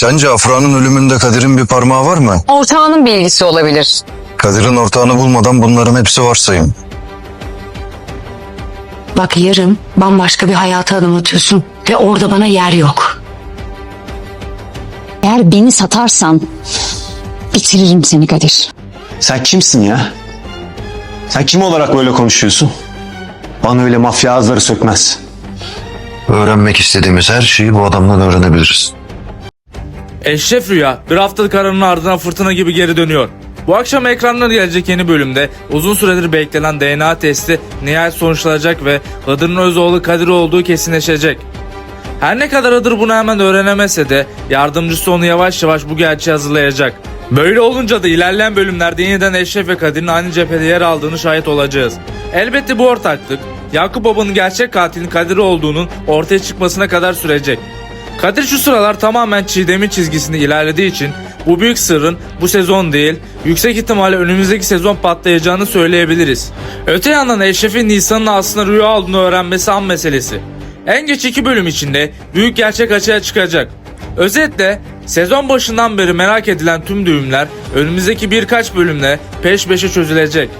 Sence Afra'nın ölümünde Kadir'in bir parmağı var mı? Ortağının bilgisi olabilir. Kadir'in ortağını bulmadan bunların hepsi varsayım. Bak yarın bambaşka bir hayata adım atıyorsun ve orada bana yer yok. Eğer beni satarsan bitiririm seni Kadir. Sen kimsin ya? Sen kim olarak böyle konuşuyorsun? Bana öyle mafya ağızları sökmez. Öğrenmek istediğimiz her şeyi bu adamdan öğrenebiliriz. Eşref Rüya bir haftalık aranın ardından fırtına gibi geri dönüyor. Bu akşam ekranlara gelecek yeni bölümde uzun süredir beklenen DNA testi nihayet sonuçlanacak ve Hıdır'ın öz oğlu Kadir olduğu kesinleşecek. Her ne kadar Hıdır bunu hemen öğrenemese de yardımcısı onu yavaş yavaş bu gerçeği hazırlayacak. Böyle olunca da ilerleyen bölümlerde yeniden Eşref ve Kadir'in aynı cephede yer aldığını şahit olacağız. Elbette bu ortaklık Yakup Baba'nın gerçek katilin Kadir olduğunun ortaya çıkmasına kadar sürecek. Kadir şu sıralar tamamen Çiğdem'in çizgisinde ilerlediği için bu büyük sırrın bu sezon değil yüksek ihtimalle önümüzdeki sezon patlayacağını söyleyebiliriz. Öte yandan Eşref'in Nisan'ın aslında rüya olduğunu öğrenmesi an meselesi. En geç iki bölüm içinde büyük gerçek açığa çıkacak. Özetle sezon başından beri merak edilen tüm düğümler önümüzdeki birkaç bölümle peş peşe çözülecek.